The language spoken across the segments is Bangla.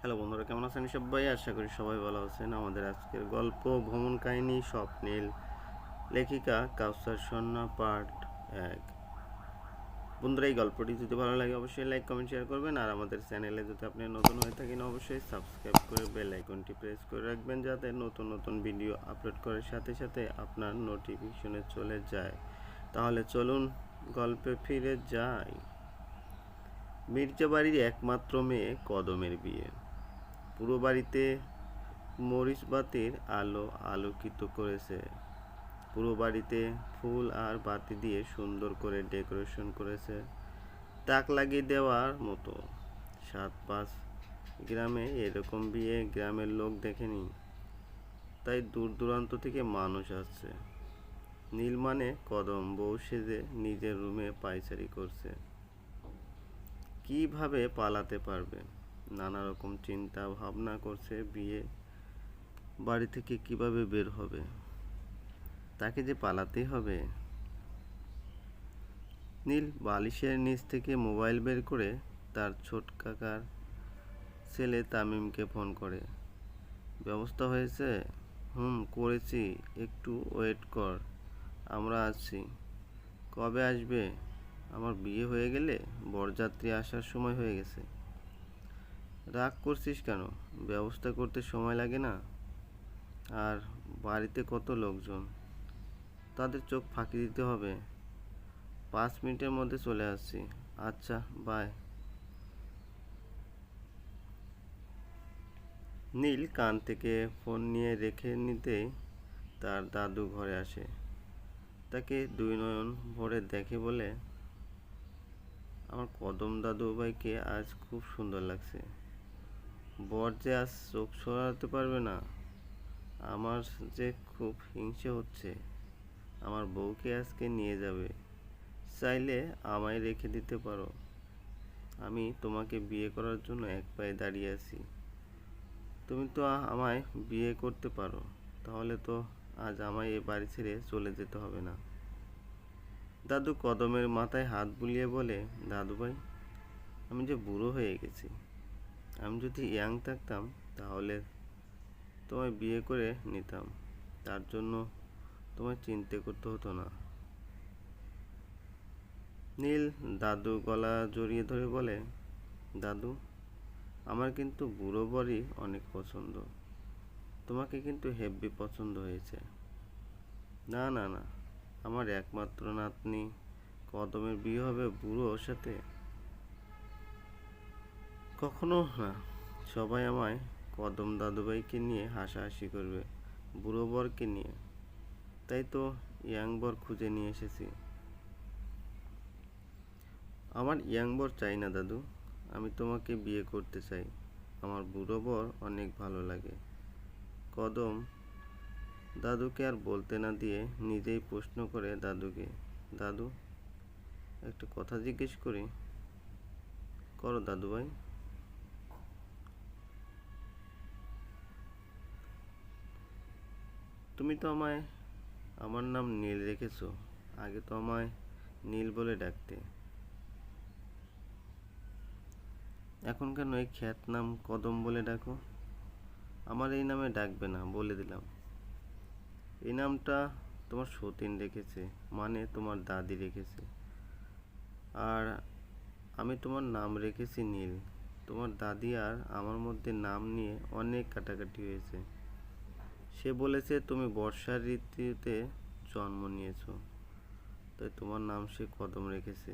হ্যালো বন্ধুরা, কেমন আছেন সবাই? আশা করি সবাই ভালো আছেন। আমাদের আজকের গল্প, ভ্রমণ কাহিনী স্বপ্নীল লেখিকা কাউসার সন্না, পার্ট এক। বন্ধুরা, এই গল্পটি যদি ভালো লাগে, অবশ্যই লাইক, কমেন্ট, শেয়ার করবেন। আর আমাদের চ্যানেলে যদি আপনি নতুন হয়ে থাকেন, অবশ্যই সাবস্ক্রাইব করে বেল আইকনটি প্রেস করে রাখবেন, যাতে নতুন নতুন ভিডিও আপলোড করার সাথে সাথে আপনার নোটিফিকেশনে চলে যায়। তাহলে চলুন গল্পে ফিরে যাই। মির্জাবাড়ির একমাত্র মেয়ে কদমের বিয়ে। পুরো বাড়িতে মরিচ বাতির আলো আলোকিত করেছে। পুরো বাড়িতে ফুল আর বাতি দিয়ে সুন্দর করে ডেকোরেশন করেছে। তাক লাগিয়ে দেওয়ার মতো। সাত পাঁচ গ্রামে এরকম বিয়ে গ্রামের লোক দেখেনি। তাই দূর দূরান্ত থেকে মানুষ আসছে। নীল মানে কদম, বউ সেজে নিজের রুমে পায়চারি করছে। কীভাবে পালাতে পারবে? নানা রকম চিন্তা ভাবনা করছে বিয়ে বাড়ি থেকে কীভাবে বের হবে? তাকে যে পালাতেই হবে? নীল বালিশের নিচ থেকে মোবাইল বের করে তার ছোট কাকার ছেলে তামিমকে ফোন করে। ব্যবস্থা হয়েছে? হুম, করেছি। একটু ওয়েট কর, আমরা আছি। কবে আসবে? আমার বিয়ে হয়ে গেলে বরযাত্রী আসার সময় হয়ে গেছে। রাগ করছিস কেন? ব্যবস্থা করতে সময় লাগে না? আর বাড়িতে কত লোকজন? তাদের চোখ ফাঁকি দিতে হবে। পাঁচ মিনিটের মধ্যে চলে আসছি। আচ্ছা বাই নীল কান থেকে ফোন নিয়ে রেখে নিতেই তার দাদু ঘরে আসে। তাকে দুই নয়ন ভরে দেখে বলে, আমার কদম দাদু ভাইকে আজ খুব সুন্দর লাগছে। বর যে আজ চোখ সরাতে পারবে না, আমার যে খুব হিংসে হচ্ছে, আমার বউকে আজকে নিয়ে যাবে, চাইলে আমায় রেখে দিতে পারো। আমি তোমাকে বিয়ে করার জন্য এক পায়ে দাঁড়িয়ে আছি। তুমি তো আমায় বিয়ে করতে পারো, তাহলে তো আজ আমায় এ বাড়ি ছেড়ে চলে যেতে হবে না। দাদু কদমের মাথায় হাত বুলিয়ে বলে দাদু ভাই আমি যে বুড়ো হয়ে গেছি আমি যদি ইয়াং থাকতাম, তাহলে তোমায় বিয়ে করে নিতাম। তার জন্য তোমায় চিন্তা করতে হতো না। নীল দাদু গলা জড়িয়ে ধরে বলে, দাদু, আমার কিন্তু বুড়ো বরই অনেক পছন্দ। তোমাকে কিন্তু হেব্বি পছন্দ হয়েছে। না না না, আমার একমাত্র নাতনি। কদমের বিয়ে হবে বুড়োর সাথে। কখনো না। সবাই আমায় কদম দাদুভাইকে নিয়ে হাসাহাসি করবে, বুড়ো বরকে নিয়ে। তাই তো ইয়াং বর খুঁজে নিয়ে এসেছি। আমার ইয়াং বর চাই না দাদু, আমি তোমাকে বিয়ে করতে চাই। আমার বুড়ো বর অনেক ভালো লাগে। কদম দাদুকে আর বলতে না দিয়ে নিজেই প্রশ্ন করে দাদুকে, দাদু, একটা কথা জিজ্ঞেস করি। করো দাদু ভাই তুমি তো আমায়, আমার নাম নীল রেখেছো। আগে তো আমায় নীল বলে ডাকতে। এখন কেন এই খ্যাত নাম কদম বলে ডাকো? আমার এই নামে ডাকবে না, বলে দিলাম। এই নামটা তোমার সতীন রেখেছে মানে তোমার দাদি রেখেছে। আর আমি তোমার নাম রেখেছি নীল। তোমার দাদি আর আমার মধ্যে নাম নিয়ে অনেক কাটাকাটি হয়েছে। সে বলেছে, তুমি বর্ষার ঋতুতে জন্ম নিয়েছো, তাই তোমার নাম সে কদম রেখেছে।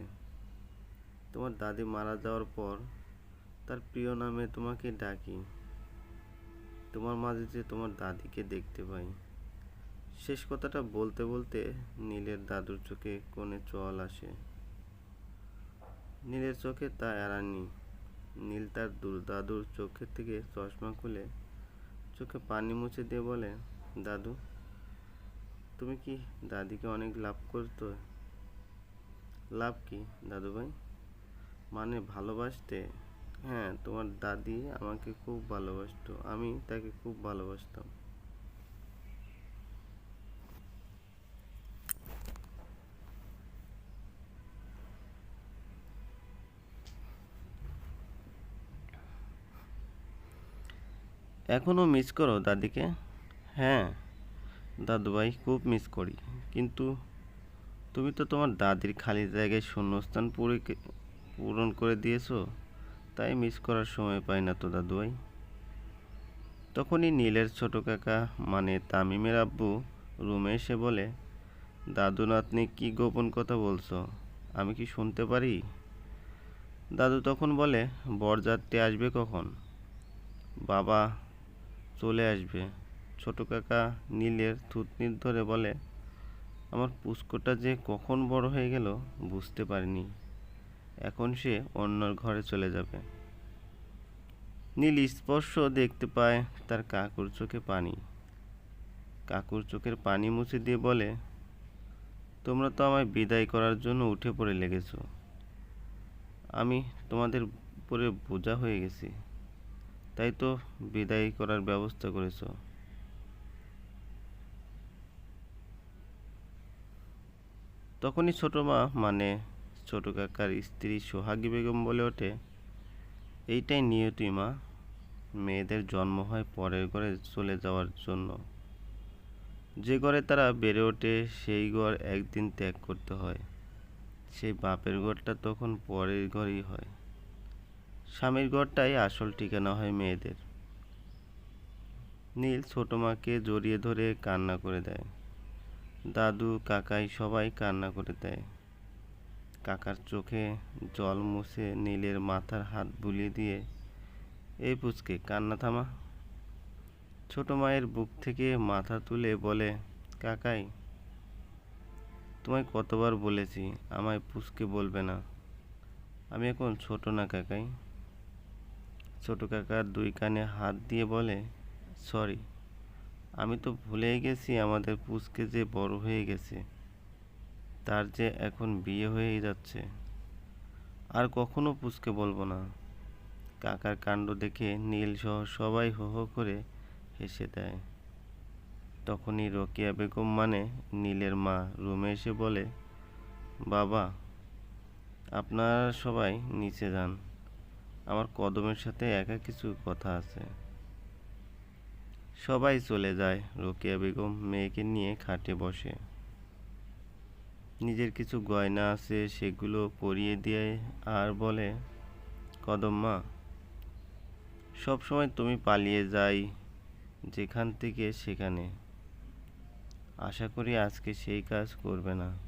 তোমার দাদি মারা যাওয়ার পর তার প্রিয় নামে তোমাকে ডাকি। তোমার মাঝে যে তোমার দাদিকে দেখতে পাই। শেষ কথাটা বলতে বলতে নীলের দাদুর চোখে কোণে চল আসে। নীলের চোখে তা এড়ানি। নীল তার দূর দাদুর চোখের থেকে চশমা খুলে চোখে পানি মুছে দিয়ে বলে, দাদু, তুমি কি দাদিকে অনেক লাভ করতো লাভ কি, দাদু ভাই? মানে ভালোবাসতে? হ্যাঁ তোমার দাদি আমাকে খুব ভালোবাসতো, আমি তাকে খুব ভালোবাসতাম। এখনও মিস করো দাদিকে? হ্যাঁ দাদুভাই খুব মিস করি। কিন্তু তুমি তো তোমার দাদির খালি জায়গায় শূন্যস্থান পুরে পূরণ করে দিয়েছ, তাই মিস করার সময় পাই না তো দাদুভাই। তখনই নীলের ছোট কাকা মানে তামিমের আব্বু, রুমে এসে বলে দাদু নাতনি কি গোপন কথা বলছো? আমি কি শুনতে পারি? দাদু তখন বলে, বরযাত্রী আসবে কখন? বাবা চলে আসবে। ছোট কাকা নীলের থুতনির ধরে বলে, আমার পুষ্কটা যে কখন বড় হয়ে গেল বুঝতে পারিনি। এখন সে অন্যর ঘরে চলে যাবে নীল স্পর্শ দেখতে পায় তার কাকুর চোখে পানি। কাকুর চোখের পানি মুছে দিয়ে বলে, তোমরা তো আমায় বিদায় করার জন্য উঠে পড়ে লেগেছো। আমি তোমাদের উপরে বোঝা হয়ে গেছি। তাই তো বিদায় করার ব্যবস্থা করেছ। তখনই ছোট মা মানে ছোট কাকার স্ত্রী সোহাগী বেগম বলে ওঠে, এইটাই নিয়তি মা, মেয়েদের জন্ম হয় পরের ঘরে চলে যাওয়ার জন্য। যে ঘরে তারা বেড়ে ওঠে, সেই ঘর একদিন ত্যাগ করতে হয়। সেই বাপের ঘরটা তখন পরের ঘরই হয়। স্বামীর ঘরটাই আসল ঠিকানা হয় মেয়েদের। নীল ছোট মাকে জড়িয়ে ধরে কান্না করে দেয়। দাদু, কাকাই সবাই কান্না করে দেয়। কাকার চোখে জল মুছে নীলের মাথার হাত বুলিয়ে দিয়ে, এই পুচকে, কান্না থামা। ছোট মায়ের বুক থেকে মাথা তুলে বলে, কাকাই, তোমায় কতবার বলেছি, আমায় পুচকে বলবে না। আমি এখন ছোট না, কাকাই। ছোট কাকার দুই কানে হাত দিয়ে বলে, সরি, আমি তো ভুলেই গেছি আমাদের পুচকে যে বড় হয়ে গেছে। তার যে এখন বিয়ে হয়েই যাচ্ছে। আর কখনো পুচকে বলব না। কাকার কাণ্ড দেখে নীল সহ সবাই হো হো করে হেসে দেয়। তখনই রকিয়া বেগম মানে নীলের মা রুমে এসে বলে, বাবা, আপনারা সবাই নিচে যান। আমার কদমের সাথে একা কিছু কথা আছে। সবাই চলে যায়, রোকেয়া বেগম মেয়েকে নিয়ে খাটে বসে। নিজের কিছু গয়না আছে, সেগুলো পরিয়ে দিয়ে আর বলে, কদম মা সবসময় তুমি পালিয়ে যাই, যেখান থেকে সেখানে। আশা করি আজকে সেই কাজ করবে না।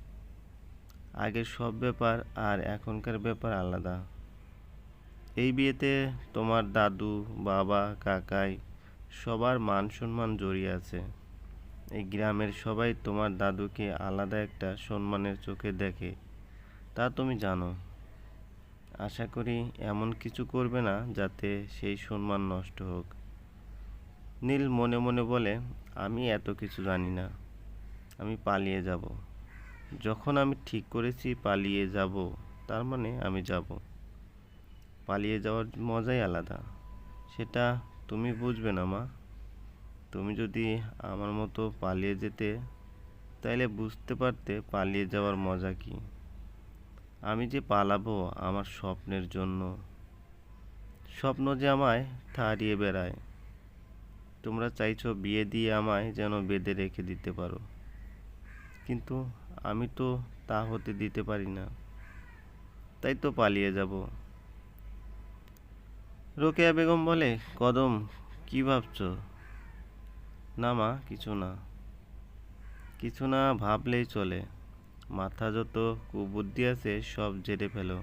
আগের সব ব্যাপার আর এখনকার ব্যাপার আলাদা। এই বিয়েতে তোমার দাদু, বাবা, কাকাই সবার মান সম্মান জড়িয়ে আছে। এই গ্রামের সবাই তোমার দাদুকে আলাদা একটা সম্মানের চোখে দেখে, তা তুমি জানো। আশা করি এমন কিছু করবে না যাতে সেই সম্মান নষ্ট হোক। নীল মনে মনে বলে, আমি এত কিছু জানি না। আমি পালিয়ে যাব। যখন আমি ঠিক করেছি পালিয়ে যাব, তার মানে আমি যাব। পালিয়ে যাওয়ার মজাই আলাদা। সেটা তুমি বুঝবে না, মা। তুমি যদি আমার মতো পালিয়ে যেতে, তাইলে বুঝতে পারতে পালিয়ে যাওয়ার মজা কি। আমি যে পালাবো আমার স্বপ্নের জন্য। স্বপ্ন যে আমায় তাড়িয়ে বেড়ায়। তোমরা চাইছো বিয়ে দিয়ে আমায় যেন বেঁধে রেখে দিতে পারো। কিন্তু আমি তো তা হতে দিতে পারি না। তাই তো পালিয়ে যাব। রোকেয়া বেগম বলে, কদম, কি ভাবছ? না মা, কিছু না। কিছু না, ভাবলেই চলে। মাথা যত কুবুদ্ধি আছে, সব জেরে ফেলো।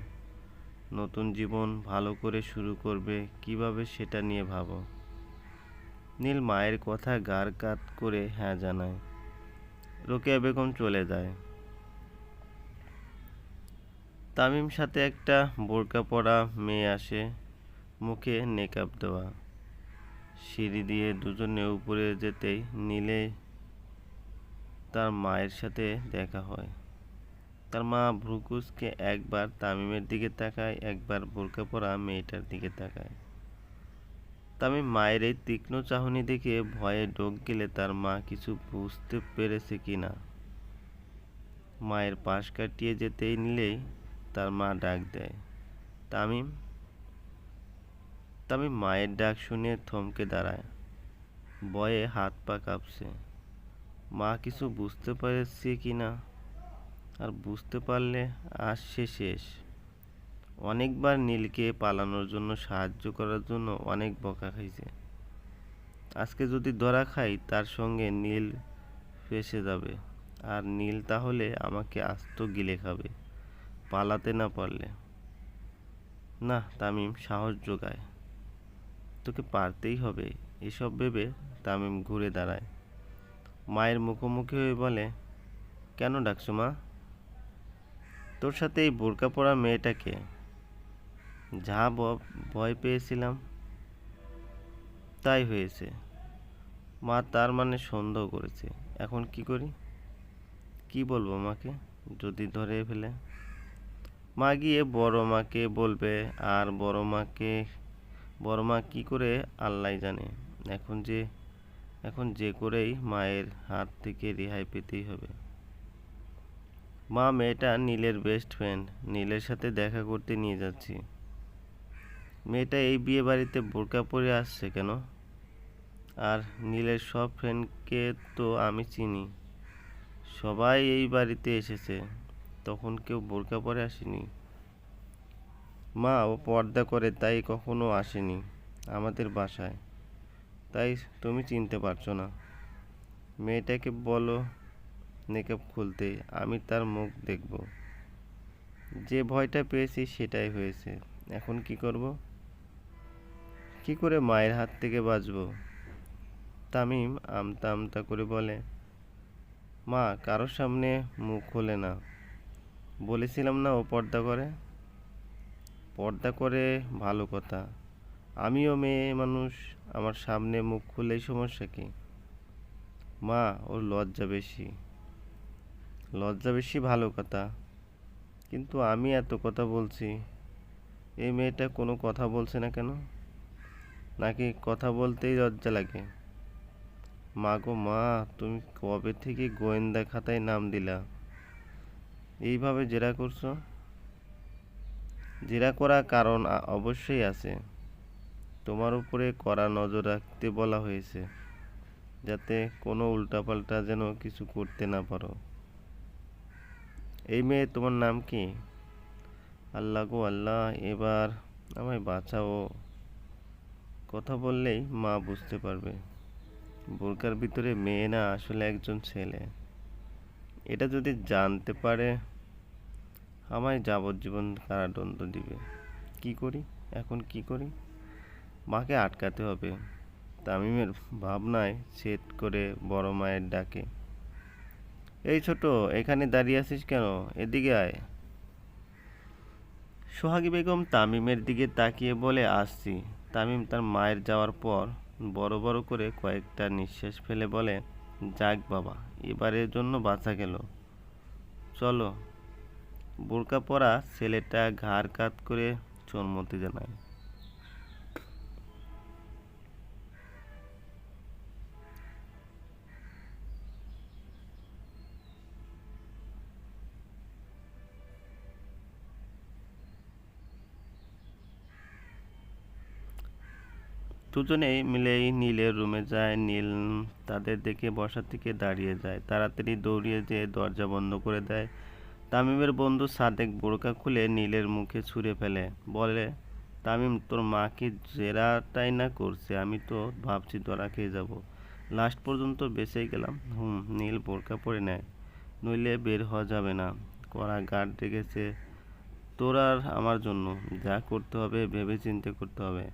নতুন জীবন ভালো করে শুরু করবে, কীভাবে সেটা নিয়ে ভাবো? নীল মায়ের কথা গার কাত করে হ্যাঁ জানায়। রোকেয়া বেগম চলে যায়। তামিম সাথে একটা বোরকা পরা মেয়ে আসে। মুখে নেকাব দেওয়া। সিঁড়ি দিয়ে দুজনে উপরে যেতেই নীলে তার মায়ের সাথে দেখা হয়। তার মা ভ্রুকুসকে একবার তামিমের দিকে তাকায়, একবার বোরকা পরা মেয়েটার দিকে তাকায়। তামিম মায়ের এই তীক্ষ্ণ চাহনি দেখে ভয়ে ডোক গেলে তার মা কিছু বুঝতে পেরেছে কি না। মায়ের পাশ কাটিয়ে যেতেই নিলেই তার মা ডাক দেয়, তামিম তামিম মায়ের ডাক শুনে থমকে দাঁড়ায়। ভয়ে হাত পা কাঁপছে। মা কিছু বুঝতে পেরেছে কি না? আর বুঝতে পারলে আজ সে শেষ। অনেকবার নীলকে পালানোর জন্য সাহায্য করার জন্য অনেক বকা খাইছে। আজকে যদি ধরা খাই, তার সঙ্গে নীল ফেসে যাবে। আর নীল তাহলে আমাকে আস্ত গিলে খাবে, পালাতে না পারলে। না, তামিম সাহস যোগায়। তোকে পারতেই হবে। এসব ভেবে তামিম ঘুরে দাঁড়ায়। মায়ের মুখোমুখি হয়ে বলে, কেন ডাকছো মা? তোর সাথে এই বোরকা পরা মেয়েটাকে। যা ভয় পেয়েছিলাম, তাই হয়েছে। মা তার মানে সন্দেহ করেছে। এখন কি করি? কি বলব মাকে? যদি ধরে ফেলে। মা গিয়ে বড় মাকে বলবে, আর বড় মাকে বড় মা কি করে আল্লাহ জানে? এখন যে এখন যে করেই মায়ের হাত থেকে রেহাই পেতেই হবে। মা, মেয়েটা নীলের বেস্ট ফ্রেন্ড নীলের সাথে দেখা করতে নিয়ে যাচ্ছি। মেয়েটা এই বিয়ে বাড়িতে বোরকা পরে আসছে কেন? আর নীলের সব ফ্রেন্ডকে তো আমি চিনি। সবাই এই বাড়িতে এসেছে। তখন কেউ বোরকা পরে আসেনি। মা ও পর্দা করে তাই কখনো আসেনি আমাদের বাসায়। তাই তুমি চিনতে পারছ না। মেয়েটাকে বলো নেকাব খুলতে, আমি তার মুখ দেখব। যে ভয়টা পেয়েছি সেটাই হয়েছে। এখন কি করব? কি করে মায়ের হাত থেকে বাঁচব? তামিম আমতা আমতা করে বলে, মা, কারোর সামনে মুখ খোলে না। বলেছিলাম না ও পর্দা করে? পর্দা করে ভালো কথা। আমিও মেয়ে মানুষ, আমার সামনে মুখ খুলেই সমস্যা কি? মা, ওর লজ্জা বেশি। লজ্জা বেশি ভালো কথা। কিন্তু আমি এত কথা বলছি, এই মেয়েটা কোনো কথা বলছে না কেন? নাকি কথা বলতেই লজ্জা লাগে? মা গো, মা, তুমি কবে থেকে গোয়েন্দা খাতায় নাম দিলা? এইভাবে জেরা করছ? জেরা করা কারণ অবশ্যই আছে। তোমার উপরে কড়া নজর রাখতে বলা হয়েছে, যাতে কোনো উল্টাপাল্টা যেন কিছু করতে না পারো। এই মেয়ে তোমার নাম কি? আল্লাহ গো আল্লাহ, এবার আমায় বাঁচাও। কথা বললেই মা বুঝতে পারবে, বোরকার ভিতরে মেয়ে না আসলে একজন ছেলে। এটা যদি জানতে পারে আমায় যাবজ্জীবন কারাদণ্ড দিবে। কি করি? এখন কি করি? মাকে আটকাতে হবে। তামিমের ভাবনায় সেট করে বড় মায়ের ডাকে, এই ছোট, এখানে দাঁড়িয়ে আছিস কেন? এদিকে আয়। সোহাগী বেগম তামিমের দিকে তাকিয়ে বলে, আসছি। তামিম তার মায়ের যাওয়ার পর বড় বড় করে কয়েকটা নিঃশ্বাস ফেলে বলে, যাক বাবা, এবারের জন্য বাঁচা গেল। চলো বোরকা পরা ছেলেটা ঘাড় কাত করে সম্মতি জানায়। দুজনেই মিলেই নীলের রুমে যায়। নীল তাদের দেখে বসা থেকে দাঁড়িয়ে যায়। তাড়াতাড়ি দৌড়িয়ে যেয়ে দরজা বন্ধ করে দেয়। তামিমের বন্ধু সাদেক বোরকা খুলে নীলের মুখে ছুঁড়ে ফেলে। বলে, তামিম, তোর মাকে জেরাটাই না করছে? আমি তো ভাবছি ধরা খেয়ে যাব। লাস্ট পর্যন্ত বেঁচে গেলাম। হুম, নীল বোরকা পরে নেয়। নইলে বের হওয়া যাবে না। কড়া গার্ড ডেকেছে তোর আর আমার জন্য। যা করতে হবে ভেবে চিন্তে করতে হবে।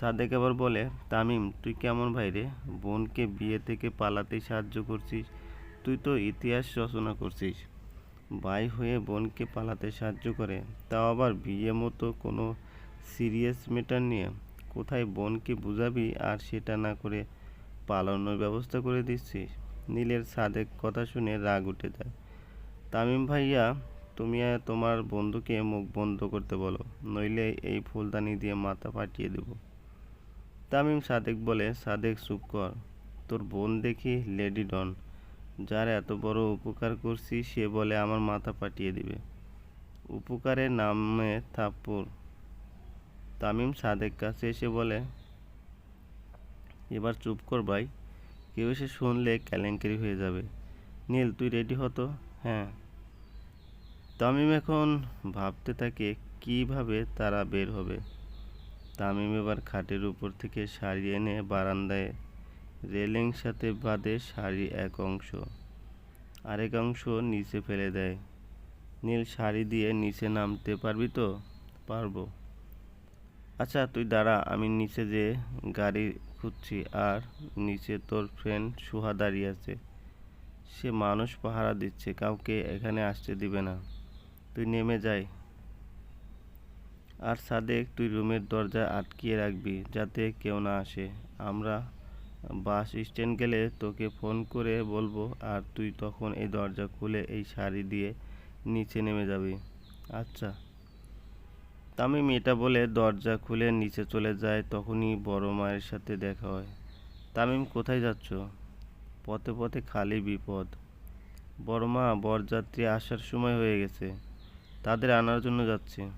সাদেক আবার বলে, তামিম, তুই কেমন ভাই রে? বোনকে বিয়ে থেকে পালাতে সাহায্য করছিস। তুই তো ইতিহাস রচনা করছিস। ভাই হয়ে বোনকে পালাতে সাহায্য করে। তাও আবার বিয়ে মতো কোনো সিরিয়াস ম্যাটার নিয়ে? কোথায় বোনকে বুঝাবি আর সেটা না করে পালানোর ব্যবস্থা করে দিচ্ছিস? নীলের সাদেক কথা শুনে রাগ উঠে যায়। তামিম ভাইয়া, তুমি তোমার বন্ধুকে মুখ বন্ধ করতে বলো, নইলে এই ফুলদানি দিয়ে মাথা ফাটিয়ে দেবো। তামিম সাদেক বলে, সাদেক চুপ কর, তোর বোন দেখি লেডি ডন। যার এত বড় উপকার করছি, সে বলে, আমার মাথা পাঠিয়ে দিবে। উপকারের নামে থাপ্পড়। তামিম সাদেক কাছে এসে বলে, এবার চুপ কর ভাই, কেউ এসে শুনলে কেলেঙ্কারি হয়ে যাবে। নীল, তুই রেডি হতো হ্যাঁ। তামিম এখন ভাবতে থাকে, কীভাবে তারা বের হবে? তামিম এবার খাটের উপর থেকে সারিয়ে এনে বারান্দায় রেলিং সাথে বাঁধে শাড়ি এক অংশ। আরেক অংশ নিচে ফেলে দেয়। নীল শাড়ি দিয়ে নিচে নামতে পারবি তো? পারব। আচ্ছা তুই দাঁড়া, আমি নিচে যে গাড়ি খুঁজছি, আর নিচে তোর ফ্রেন্ড সুহা দাঁড়িয়ে আছে। সে মানুষ পাহারা দিচ্ছে, কাউকে এখানে আসতে দিবে না। তুই নেমে যাই। আর সাদেক তুই রুমের দরজা আটকিয়ে রাখবি, যাতে কেউ না আসে। আমরা বাস স্ট্যান্ড গেলে তোকে ফোন করে বলব, আর তুই তখন এই দরজা খুলে এই শাড়ি দিয়ে নিচে নেমে যাবি। আচ্ছা। তামিম এটা বলে দরজা খুলে নিচে চলে যায়, তখনই বড় মায়ের সাথে দেখা হয়। তামিম, কোথায় যাচ্ছ? পথে পথে খালি বিপদ। বড় মা, বরযাত্রী আসার সময় হয়ে গেছে। তাদের আনার জন্য যাচ্ছে।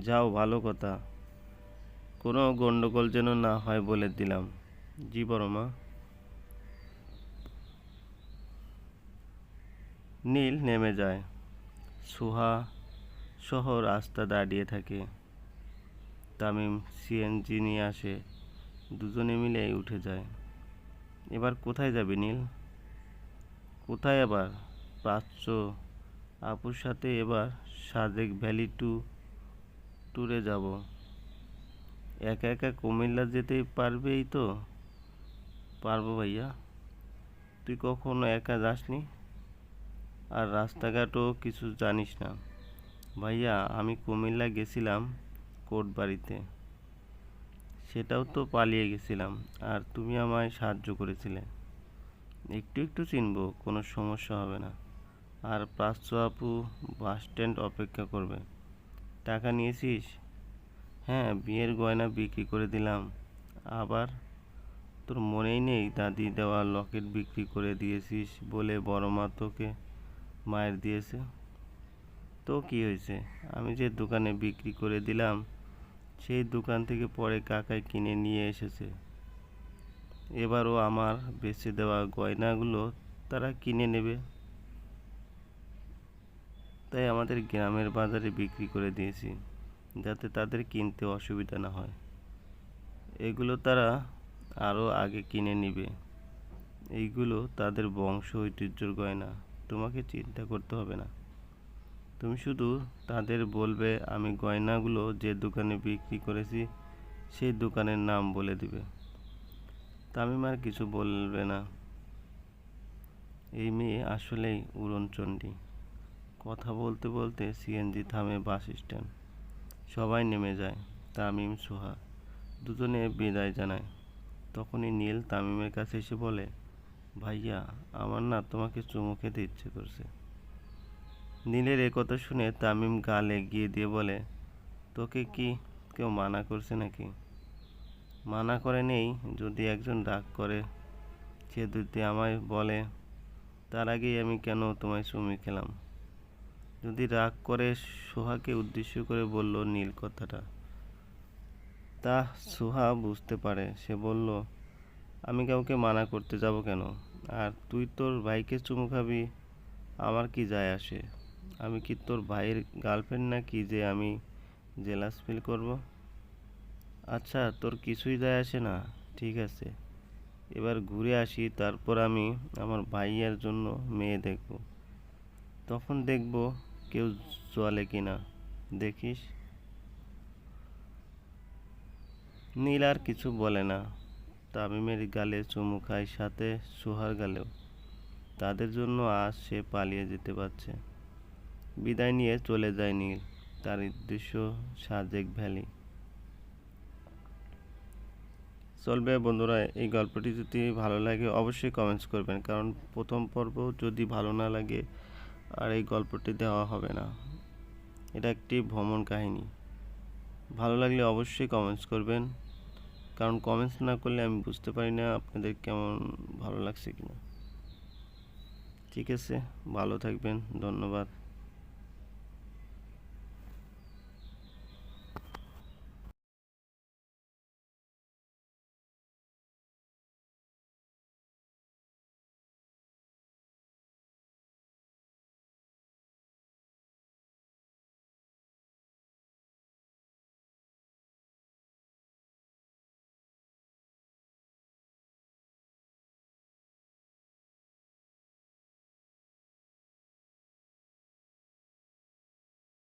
যাও, ভালো কথা। কোনো গণ্ডগোল যেন না হয় বলে দিলাম। জি বড় মা নীল নেমে যায়। সুহা সহ রাস্তা দাঁড়িয়ে থাকে। তামিম সিএনজি নিয়ে আসে। দুজনে মিলে উঠে যায়। এবার কোথায় যাবে নীল? কোথায় আবার? প্রাচ্য আপুর সাথে এবার সাজেক ভ্যালি টু ট্যুরে যাব। একা একা কুমিল্লা যেতে পারবেই তো? পারব ভাইয়া। তুই কখনো একা যাসনি? আর রাস্তাঘাটও কিছু জানিস না। ভাইয়া, আমি কুমিল্লা গেছিলাম কোর্ট বাড়িতে সেটাও তো পালিয়ে গেছিলাম, আর তুমি আমায় সাহায্য করেছিলে। একটু একটু চিনবো, কোনো সমস্যা হবে না। আর প্রাচ্য আপু বাস স্ট্যান্ড অপেক্ষা করবে। টাকা নিয়েছিস? হ্যাঁ বিয়ের গয়না বিক্রি করে দিলাম। আবার তোর মনেই নেই দাদি দেওয়া লকেট বিক্রি করে দিয়েছিস বলে বড় মা তোকে মায়ের দিয়েছে? তো কি হয়েছে? আমি যে দোকানে বিক্রি করে দিলাম, সেই দোকান থেকে পরে কাকাই কিনে নিয়ে এসেছে। এবারও আমার বেচে দেওয়া গয়নাগুলো তারা কিনে নেবে। তাই আমাদের গ্রামের বাজারে বিক্রি করে দিয়েছি, যাতে তাদের কিনতে অসুবিধা না হয়। এগুলো তারা আরও আগে কিনে নেবে। এইগুলো তাদের বংশ ঐতিহ্যর গয়না। তোমাকে চিন্তা করতে হবে না। তুমি শুধু তাদের বলবে, আমি গয়নাগুলো যে দোকানে বিক্রি করেছি, সেই দোকানের নাম বলে দিবে। তামিম আর কিছু বলবে না। এই মেয়ে আসলেই উড়নচণ্ডী। কথা বলতে বলতে সিএনজি থামে বাস স্ট্যান্ড। সবাই নেমে যায়। তামিম, সোহা দুজনে বিদায় জানায়। তখনই নীল তামিমের কাছে এসে বলে, ভাইয়া, আমার না তোমাকে চুমু খেতে ইচ্ছে করছে। নীলের এ কথা শুনে তামিম গাল এগিয়ে দিয়ে বলে, তোকে কি কেউ মানা করছে নাকি? মানা করে নেই, যদি একজন রাগ করে, সে যদি আমায় বলে, তার আগেই আমি কেন তোমায় চুমি খেলাম? যদি রাগ করে সোহাকে উদ্দেশ্য করে বলল নীল কথাটা। তা সুহা বুঝতে পারে। সে বলল, আমি কাউকে মানা করতে যাব কেন? আর তুই তোর ভাইকে চুমু খাবি, আমার কি যায় আসে? আমি কি তোর ভাইয়ের গার্লফ্রেন্ড নাকি যে আমি জেলাস ফিল করব? আচ্ছা তোর কিছুই যায় আসে না, ঠিক আছে। এবার ঘুরে আসি, তারপর আমি আমার ভাইয়ের জন্য মেয়ে দেখব। তখন দেখব কেউ চলে কিনা। দেখিস? নীল আর কিছু বলে না। তামিমের গালে চুমু খায়, সাথে সোহার গালেও। তাদের জন্য আজ সে পালিয়ে যেতে পারছে। বিদায় নিয়ে চলে যায় নীল, তার উদ্দেশ্য সাজেক ভ্যালি। চলবে বন্ধুরা, এই গল্পটি যদি ভালো লাগে অবশ্যই কমেন্টস করবেন, কারণ প্রথম পর্ব যদি ভালো না লাগে, আর এই গল্পটি দেওয়া হবে না। এটা একটি ভ্রমণ কাহিনী। ভালো লাগলে অবশ্যই কমেন্টস করবেন। কারণ কমেন্টস না করলে আমি বুঝতে পারি না আপনাদের কেমন ভালো লাগছে কিনা। ঠিক আছে, ভালো থাকবেন, ধন্যবাদ।